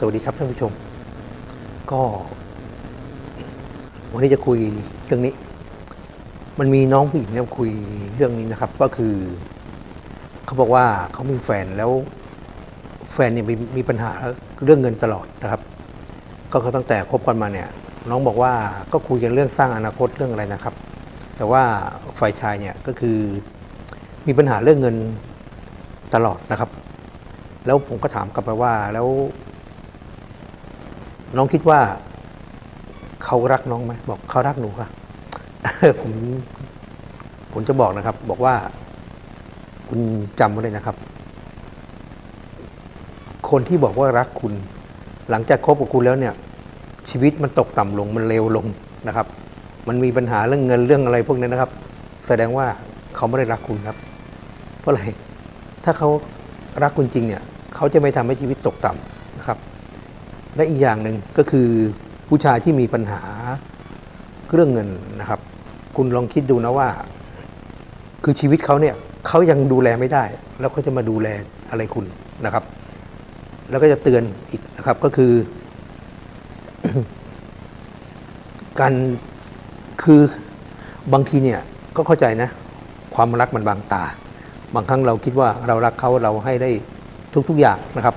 สวัสดีครับท่านผู้ชม ก็ วันนี้จะคุยเรื่องนี้ มันมีน้องผู้หญิงเนี่ยคุยเรื่องนี้นะครับ ก็คือ เขาบอกว่าเขามีแฟนแล้ว แฟนเนี่ยมีมีปัญหาเรื่องเงินตลอดนะครับ ก็เขาตั้งแต่คบกันมาเนี่ย น้องบอกว่าก็คุยกันเรื่องสร้างอนาคตเรื่องอะไรนะครับ แต่ว่าฝ่ายชายเนี่ยก็คือมีปัญหาเรื่องเงินตลอดนะครับ แล้วผมก็ถามกลับไปว่าแล้ว น้องคิดว่าเขารักน้องไหมบอกเขารักหนูค่ะผมผมจะบอกนะครับ บอกว่า คุณจำไว้เลยนะครับ คนที่บอกว่ารักคุณ หลังจากคบกับคุณแล้วเนี่ย ชีวิตมันตกต่ำลงมันเลวลงนะครับ มันมีปัญหาเรื่องเงินเรื่องอะไรพวกนี้นะครับ แสดงว่าเขาไม่ได้รักคุณครับ เพราะอะไรถ้าเขารักคุณจริงเนี่ย เขาจะไม่ทำให้ชีวิตตกต่ำนะครับ และอีกอย่างหนึ่งก็คือผู้ชายที่มีปัญหาเรื่องเงินนะครับ คุณลองคิดดูนะว่า คือชีวิตเขาเนี่ยเขายังดูแลไม่ได้ แล้วเขาจะมาดูแลอะไรคุณนะครับ แล้วก็จะเตือนอีกนะครับก็คือ การคือบางทีเนี่ยก็เข้าใจนะ ความรักมันบางตา บางครั้งเราคิดว่าเรารักเขาเราให้ได้ทุกๆอย่างนะครับ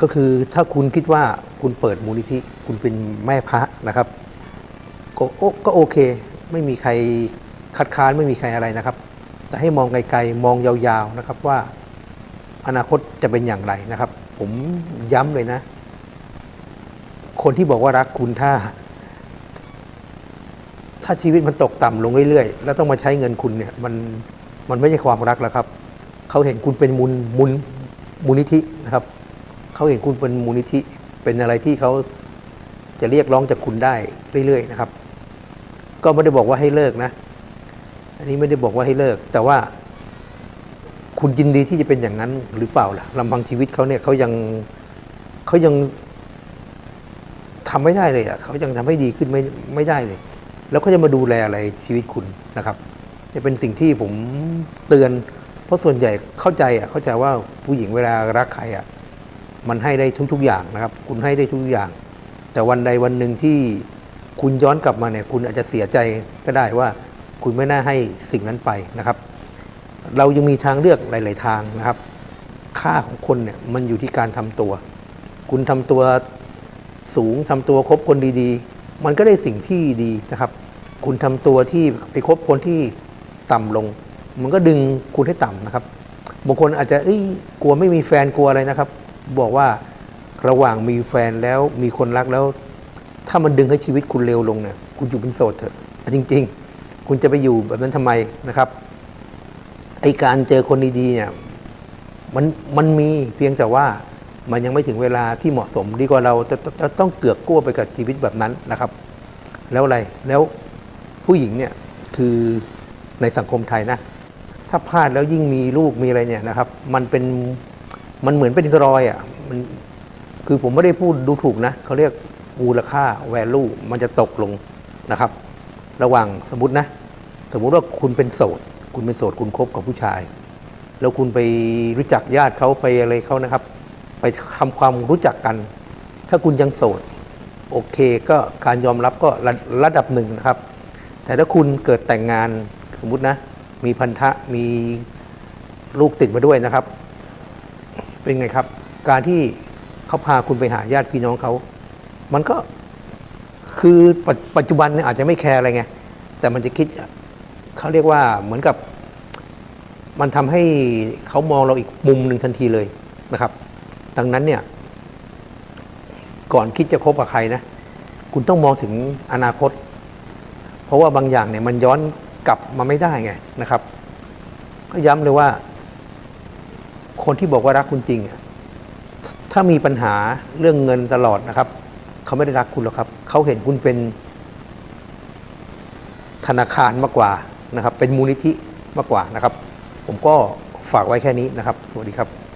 ก็คือถ้าคุณคิดว่าคุณเปิดมูลนิธิคุณเป็นแม่พระนะครับ ก็โอก็โอเค ไม่มีใครคัดค้านไม่มีใครอะไรนะครับ แต่ให้มองไกลๆมองยาวๆนะครับว่าอนาคตจะเป็นอย่างไรนะครับ ผมย้ำเลยนะ คนที่บอกว่ารักคุณถ้า ถ้าชีวิตมันตกต่ำลงเรื่อยๆ แล้วต้องมาใช้เงินคุณเนี่ย มันมันไม่ใช่ความรักแล้วครับ เขาเห็นคุณเป็นมูลมูลมูลนิธินะครับ เขาเห็นคุณเป็นมูลนิธิเป็นอะไรที่เขาจะเรียกร้องจากคุณได้เรื่อยๆนะครับ ก็ไม่ได้บอกว่าให้เลิกนะ อันนี้ไม่ได้บอกว่าให้เลิก แต่ว่า คุณยินดีที่จะเป็นอย่างนั้นหรือเปล่าล่ะลำพังชีวิตเขาเนี่ยเขายังเขายังทำไม่ได้เลยอะเขายังทำให้ดีขึ้นไม่ไม่ได้เลย แล้วเขาจะมาดูแลอะไรชีวิตคุณนะครับจะเป็นสิ่งที่ผมเตือน เพราะส่วนใหญ่เข้าใจอะเข้าใจว่าผู้หญิงเวลารักใครอะ มันให้ได้ทุก ๆ อย่างนะครับ คุณให้ได้ทุกอย่าง แต่วันใดวันหนึ่งที่คุณย้อนกลับมาเนี่ย คุณอาจจะเสียใจก็ได้ว่าคุณไม่น่าให้สิ่งนั้นไปนะครับ เรายังมีทางเลือกหลาย ๆ ทางนะครับ ค่าของคนเนี่ยมันอยู่ที่การทำตัว คุณทำตัวสูงทำตัวคบคนดีๆ มันก็ได้สิ่งที่ดีนะครับ คุณทำตัวที่ไปคบคนที่ต่ำลง มันก็ดึงคุณให้ต่ำนะครับบางคนอาจจะเอ้ยกลัวไม่มีแฟนกลัวอะไรนะครับ บอกว่าระหว่างมีแฟนแล้วมีคนรักแล้ว ถ้ามันดึงให้ชีวิตคุณเร็วลงเนี่ยคุณอยู่เป็นโสดเถอะจริง ๆ คุณจะไปอยู่แบบนั้นทำไมนะครับไอการเจอคนดีๆเนี่ยมันมันมีเพียงแต่ว่ามันยังไม่ถึงเวลาที่เหมาะสม ดีกว่าเราจะจะจะต้องเกือกกลัวไปกับชีวิตแบบนั้นนะครับ แล้วอะไรแล้วผู้หญิงเนี่ยคือในสังคมไทยนะ ถ้าพลาดแล้วยิ่งมีลูกมีอะไรเนี่ยนะครับ มันเป็น มันเหมือนเป็นรอยอะ่ะมันคือผมไม่ได้พูดดูถูกนะเขาเรียกมูลค่า value มันจะตกลงนะครับ ระหว่างสมมตินะ สมมุติว่าคุณเป็นโสด คุณเป็นโสดคุณคบกับผู้ชาย แล้วคุณไปรู้จักญาติเขาไปอะไรเขานะครับ ไปทำความรู้จักกัน ถ้าคุณยังโสด โอเคก็การยอมรับก็ระระดับหนึ่งนะครับ แต่ถ้าคุณเกิดแต่งงานสมมตินะ มีพันธะมีลูกติดมาด้วยนะครับ เป็นไงครับ การที่เขาพาคุณไปหาญาติพี่น้องเขามันก็คือปัจปัจจุบันเนี่ยอาจจะไม่แคร์อะไรไงแต่มันจะคิดเขาเรียกว่าเหมือนกับ มันทำให้เขามองเราอีกมุมหนึ่งทันทีเลยนะครับ ดังนั้นเนี่ย ก่อนคิดจะคบกับใครนะคุณต้องมองถึงอนาคต เพราะว่าบางอย่างเนี่ยมันย้อนกลับมาไม่ได้ไงนะครับ ก็ย้ำเลยว่า คนที่บอกว่ารักคุณจริง ถ้ามีปัญหาเรื่องเงินตลอดนะครับ เขาไม่ได้รักคุณหรอกครับ เขาเห็นคุณเป็นธนาคารมากกว่านะครับ เป็นมูลนิธิมากกว่านะครับ ผมก็ฝากไว้แค่นี้นะครับ สวัสดีครับ